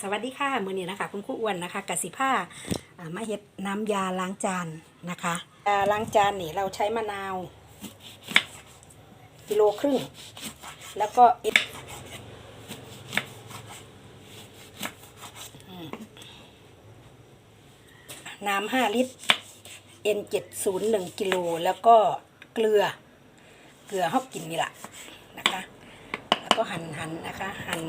สวัสดีค่ะมือนี้นะคะคุณครูอ้วนนะคะกสิผ้ามาเฮ็ดน้ำยาล้างจานนะคะยาล้างจานนี่เราใช้มะนาวกิโลครึ่ง แล้วก็เอ็ดน้ำห้าลิตร N เจ็ดศูนย์หนึ่งกิโลแล้วก็เกลือ เกลือฮอกกินนี่แหละนะคะ แล้วก็หั่นหั่นนะคะ หั่น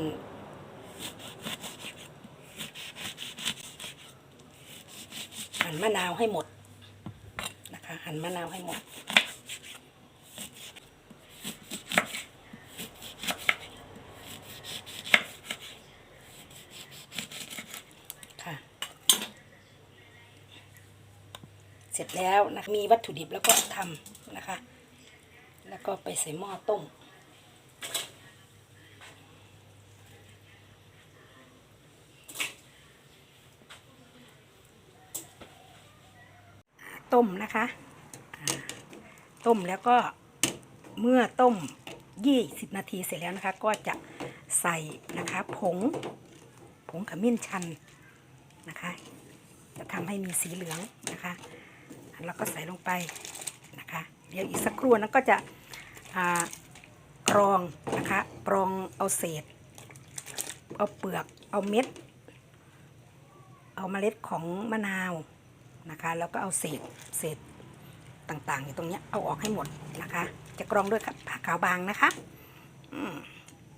หั่นมะนาวให้หมดนะคะ หั่นมะนาวให้หมด ค่ะ เสร็จแล้วนะมีวัตถุดิบแล้วก็ทำนะคะ แล้วก็ไปใส่หม้อต้ม ต้มนะคะ ต้มแล้วก็เมื่อต้ม 20 นาทีเสร็จแล้วนะคะ ก็จะใส่นะคะผงผงขมิ้นชันนะคะ จะทำให้มีสีเหลืองนะคะแล้วก็ใส่ลงไปนะคะ เดี๋ยวอีกสักครู่นั้นก็จะกรองนะคะกรองเอาเศษ เอาเปลือกเอาเม็ด เอาเมล็ดของมะนาว นะคะ แล้วก็เอาเศษเศษต่างๆอยู่ตรงนี้เอาออกให้หมดนะคะ จะกรองด้วยผ้าขาวบางนะคะอืม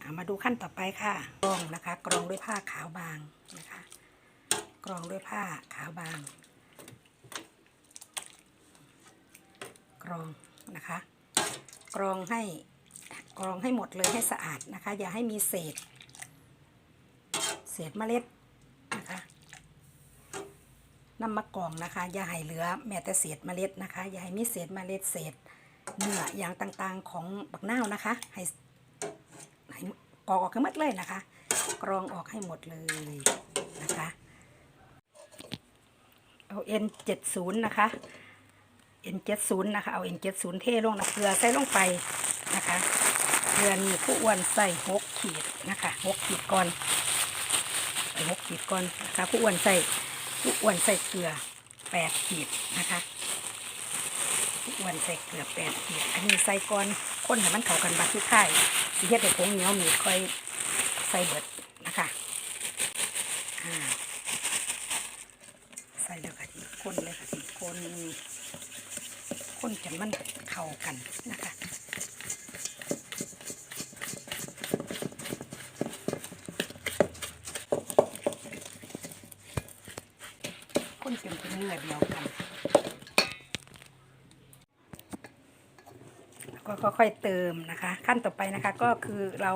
เอามาดูขั้นต่อไปค่ะ กรองนะคะ กรองด้วยผ้าขาวบางนะคะ กรองด้วยผ้าขาวบาง กรองนะคะ กรองให้กรองให้หมดเลยให้สะอาดนะคะ อย่าให้มีเศษ เศษเมล็ด นำมากรองนะคะ อย่าให้เหลือแม้แต่เศษเมล็ดนะคะ อย่าให้มีเศษเมล็ดเศษเนื้ออย่างต่างๆของบักนาวนะคะ ให้ให้กรองออกให้หมดเลยนะคะ กรองออกให้หมดเลยนะคะเอา N 7 0นะคะ N 7 0นะคะเอา N 7 0เทลงนะเกลือใส่ลงไปนะคะเกลือนี่ผู้อ้วนใส่หกขีดนะคะหกขีดก่อนใส่หกขีดก่อนนะคะผู้อ้วนใส่ ผู้อ้วนใส่เกลือแปดขีดนะคะผู้อ้วนใส่เกลือแปดขีดอันนี้ใส่ก่อนคนให้มันเข้ากันบัดทุกท่ายสีเฮ็ดให้ผงเหนียวมีค่อยใส่เบิดนะคะใส่แล้วค่ะทีคนเลยค่ะทีคนคนจนมันเข้ากันนะคะ นจนเป็นเนื้อเดียวกันแล้วก็ค่อยๆเติมนะคะ ขั้นต่อไปนะคะก็คือเรา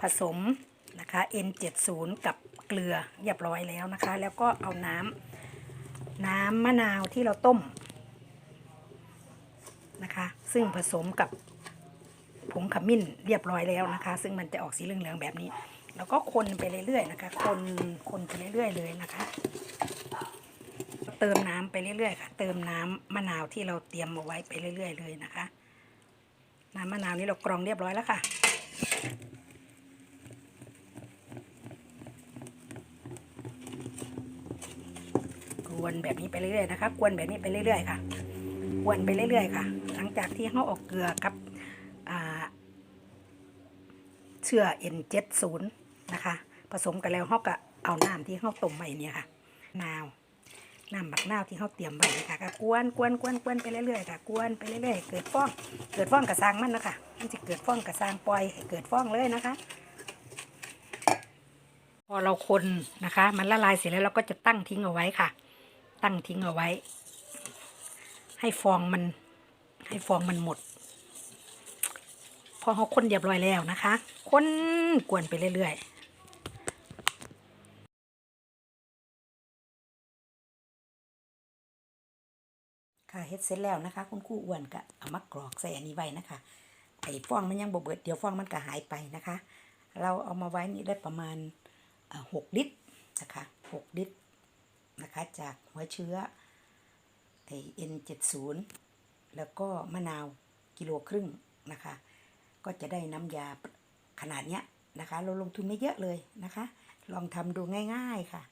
ผสมนะคะ N70 กับเกลือเรียบร้อยแล้วนะคะ แล้วก็เอาน้ำน้ำมะนาวที่เราต้มนะคะ ซึ่งผสมกับผงขมิ้นเรียบร้อยแล้วนะคะ ซึ่งมันจะออกสีเหลืองๆแบบนี้ แล้วก็คนไปเรื่อยๆนะคะ คนคนไปเรื่อยๆเลยนะคะ เติมน้ำไปเรื่อยๆค่ะ เติมน้ำมะนาวที่เราเตรียมเอาไว้ไปเรื่อย ๆ เลยนะคะ น้ำมะนาวนี้เรากรองเรียบร้อยแล้วค่ะ กวนแบบนี้ไปเรื่อยๆนะคะ กวนแบบนี้ไปเรื่อย ๆ ค่ะ กวนไปเรื่อย ๆ ค่ะ หลังจากที่เขาออกเกลือกับอ่าเชื่อ N70 นะคะ ผสมกันแล้วเขาก็เอาน้ำที่เขาต้มไว้เนี่ยค่ะ นาว น้ำบักนาวที่เขาเตรียมไว้นะคะก็กวนกวนกวนกวนไปเรื่อยๆค่ะกวนไปเรื่อยๆ เกิดฟอง เกิดฟองกระซังมันนะคะมันจะเกิดฟองกระซังปล่อยเกิดฟองเลยนะคะ พอเราคนนะคะ มันละลายเสร็จแล้วเราก็จะตั้งทิ้งเอาไว้ค่ะ ตั้งทิ้งเอาไว้ ให้ฟองมัน ให้ฟองมันหมด พอเขาคนเรียบร้อยแล้วนะคะ คนกวนไปเรื่อยๆ ค่ะเฮ็ดเสร็จแล้วนะคะ คุณครูอ้วนก็เอามากรอกใส่อันนี้ไว้นะคะไอ้ฟองมันยังบ่เบิดเดี๋ยวฟองมันก็หายไปนะคะ เราเอามาไว้นี่ได้ประมาณหกลิตรนะคะหกลิตรนะคะจากหัวเชื้อไอเอ็นเจ็ดศูนย์แล้วก็มะนาวกิโลครึ่งนะคะ ก็จะได้น้ำยาขนาดเนี้ยนะคะ เราลงทุนไม่เยอะเลยนะคะ ลองทำดูง่าย ๆค่ะ